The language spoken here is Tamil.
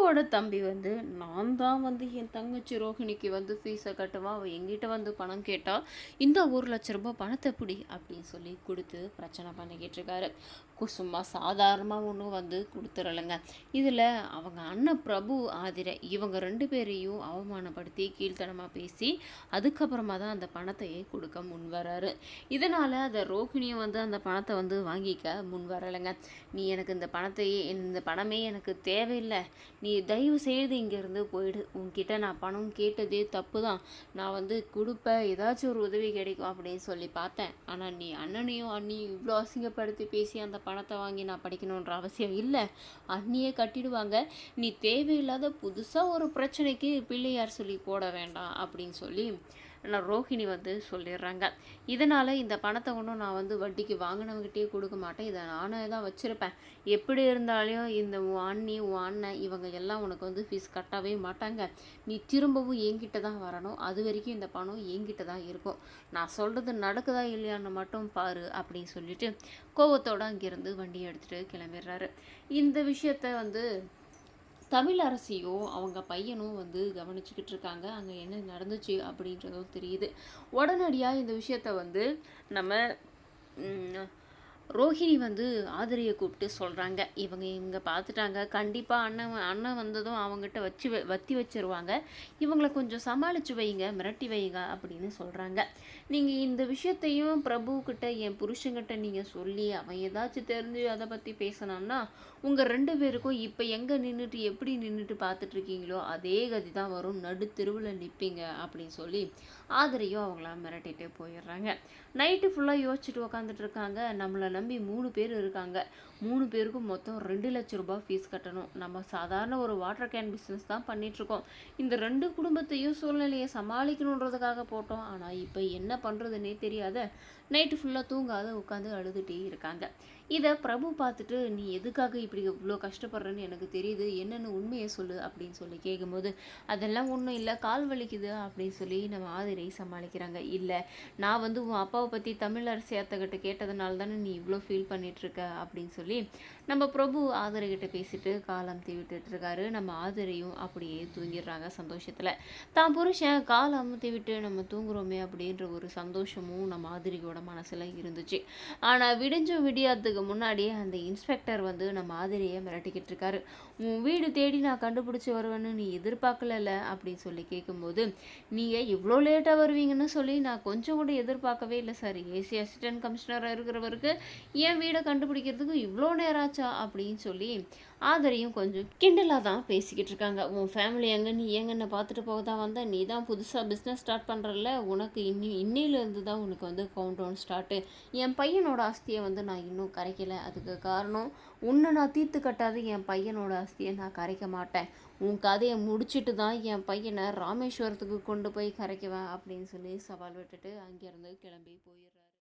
பிரபுவோட தம்பி வந்து நான் தான் வந்து என் தங்கச்சி ரோஹிணிக்கு வந்து ஃபீஸை கட்டுவான் அவள் எங்கிட்ட வந்து பணம் கேட்டால் இந்த ஒரு லட்ச ரூபாய் பணத்தை பிடி அப்படின்னு சொல்லி கொடுத்து பிரச்சனை பண்ணிக்கிட்டு இருக்காரு. கு- சும்மா சாதாரணமாக ஒன்றும் வந்து கொடுத்துடலைங்க இதில் அவங்க அண்ணன் பிரபு ஆதிரை இவங்க ரெண்டு பேரையும் அவமானப்படுத்தி கீழ்த்தனமாக பேசி அதுக்கப்புறமா தான் அந்த பணத்தையே கொடுக்க முன் வராரு. இதனால் அந்த ரோஹிணியும் வந்து அந்த பணத்தை வந்து வாங்கிக்க முன் வரலைங்க. நீ எனக்கு இந்த பணத்தையே இந்த பணமே எனக்கு தேவையில்லை. நீ நீ தயவு செய்து இங்கேருந்து போயிடு. உன்கிட்ட நான் பணம் கேட்டதே தப்பு தான் நான் வந்து கொடுப்பேன் ஏதாச்சும் ஒரு உதவி கிடைக்கும் அப்படின்னு சொல்லி பார்த்தேன். ஆனால் நீ அண்ணனையும் அண்ணியும் இவ்வளோ அசிங்கப்படுத்தி பேசி அந்த பணத்தை வாங்கி நான் படிக்கணுன்ற அவசியம் இல்லை. அண்ணியே கட்டிடுவாங்க. நீ தேவையில்லாத புதுசாக ஒரு பிரச்சனைக்கு பிள்ளையார் சொல்லி போட வேண்டாம் அப்படின்னு சொல்லி நான் ரோஹிணி வந்து சொல்லிடுறாங்க. இதனால் இந்த பணத்தை ஒன்றும் நான் வந்து வட்டிக்கு வாங்கினவங்ககிட்டயே கொடுக்க மாட்டேன். இதை நானே தான் வச்சுருப்பேன். எப்படி இருந்தாலும் இந்த உன் அண்ணி உன் அண்ணன் இவங்க எல்லாம் உனக்கு வந்து ஃபீஸ் கட்டவே மாட்டாங்க. நீ திரும்பவும் என்கிட்ட தான் வரணும். அது வரைக்கும் இந்த பணம் என்கிட்ட தான் இருக்கும். நான் சொல்கிறது நடக்குதா இல்லையான்னு மட்டும் பாரு அப்படின்னு சொல்லிட்டு கோவத்தோடு அங்கேருந்து வண்டியை எடுத்துகிட்டு கிளம்பிடுறாரு. இந்த விஷயத்த வந்து தமிழ் அரசியும் அவங்க பையனும் வந்து கவனிச்சுக்கிட்டு இருக்காங்க. அங்கே என்ன நடந்துச்சு அப்படின்றதும் தெரியுது. உடனடியாக இந்த விஷயத்த வந்து நம்ம ரோஹிணி வந்து ஆதிரியை கூப்பிட்டு சொல்கிறாங்க இவங்க இவங்க பார்த்துட்டாங்க கண்டிப்பாக அண்ணன் அண்ணன் வந்ததும் அவங்ககிட்ட வச்சு வ- வத்தி வச்சிருவாங்க. இவங்களை கொஞ்சம் சமாளித்து வைங்க மிரட்டி வைங்க அப்படின்னு சொல்கிறாங்க நீங்கள் இந்த விஷயத்தையும் பிரபுக்கிட்ட என் புருஷங்கிட்ட நீங்கள் சொல்லி அவன் ஏதாச்சும் தெரிஞ்சு அதை பற்றி பேசினான்னா உங்கள் ரெண்டு பேருக்கும் இப்போ எங்கே நின்றுட்டு எப்படி நின்றுட்டு பார்த்துட்ருக்கீங்களோ அதே கதி தான் வரும். நடு தெருவில் நிற்பீங்க அப்படின்னு சொல்லி ஆதரையும் அவங்கள மிரட்டிகிட்டே போயிடுறாங்க. நைட்டு ஃபுல்லாக யோசிச்சுட்டு உக்காந்துட்டு இருக்காங்க. நம்மளை நம்பி மூணு பேர் இருக்காங்க. மூணு பேருக்கும் மொத்தம் ரெண்டு லட்ச ரூபாய் ஃபீஸ் கட்டணும். நம்ம சாதாரண ஒரு வாட்டர் கேன் பிஸ்னஸ் தான் பண்ணிகிட்ருக்கோம் இந்த ரெண்டு குடும்பத்தையும் சூழ்நிலையை சமாளிக்கணுன்றதுக்காக போட்டோம். ஆனால் இப்போ என்ன பண்ணுறதுன்னே தெரியாத நைட்டு ஃபுல்லாக தூங்காத உட்காந்து அழுதுகிட்டே இருக்காங்க. இதை பிரபு பார்த்துட்டு நீ எதுக்காக இப்படி இவ்வளோ கஷ்டப்படுறேன்னு எனக்கு தெரியுது. என்னென்னு உண்மையை சொல்லு அப்படின்னு சொல்லி கேட்கும்போது அதெல்லாம் ஒன்றும் இல்லை. கால் வலிக்குது அப்படின்னு சொல்லி நம்ம ஆதிரை சமாளிக்கிறாங்க. இல்லை. நான் வந்து உன் அப்பாவை பற்றி தமிழ் அரசியாத்தக்கிட்ட கேட்டதுனால தானே நீ இவ்வளோ ஃபீல் பண்ணிகிட்ருக்க அப்படின்னு சொல்லி நம்ம பிரபு ஆதிரைகிட்ட பேசிட்டு காலம் தீவிட்டுட்டு இருக்காரு நம்ம ஆதிரையும் அப்படியே தூங்கிடுறாங்க சந்தோஷத்தில். தான் புருஷன் கால் அமுத்தி விட்டு நம்ம தூங்குறோமே அப்படின்ற ஒரு சந்தோஷமும் நம்ம ஆதிரியோட மனசில் இருந்துச்சு. ஆனால் விடிஞ்சும் விடியாததுக்கு முன்னாடியே அந்த இன்ஸ்பெக்டர் வந்து நம்ம ஆதிரியை மிரட்டிக்கிட்டு இருக்காரு. உன் வீடு தேடி நான் கண்டுபிடிச்சி வருவேன்னு நீ எதிர்பார்க்கலல்ல? அப்படின்னு சொல்லி கேட்கும்போது நீங்கள் இவ்வளோ லேட்டாக வருவீங்கன்னு சொல்லி நான் கொஞ்சம் கூட எதிர்பார்க்கவே இல்லை சார். ஏசி அசிஸ்டன்ட் கமிஷனராக இருக்கிறவருக்கு என் வீடை கண்டுபிடிக்கிறதுக்கு இவ்வளோ நேரம் ஆச்சா? அப்படின்னு சொல்லி ஆதரையும் கொஞ்சம் கிண்டலாக தான் பேசிக்கிட்டு இருக்காங்க. உன் ஃபேமிலி எங்கே? நீ எங்கன்னு பார்த்துட்டு போக தான் வந்த? நீ தான் புதுசாக பிஸ்னஸ் ஸ்டார்ட் பண்ணுறல உனக்கு இன்னி இன்னிலேருந்து தான் உனக்கு வந்து கவுண்ட் டவுன் ஸ்டார்ட்டு என் பையனோட ஆஸ்தியை வந்து நான் இன்னும் கரைக்கலை. அதுக்கு காரணம் உன்னை நான் தீர்த்து கட்டாத என் பையனோட அஸ்தியை நான் கரைக்க மாட்டேன். உன் கதையை முடிச்சுட்டு தான் என் பையனை ராமேஸ்வரத்துக்கு கொண்டு போய் கரைக்குவேன் அப்படின்னு சொல்லி சவால் விட்டுட்டு அங்கேருந்து கிளம்பி போயிடுறேன்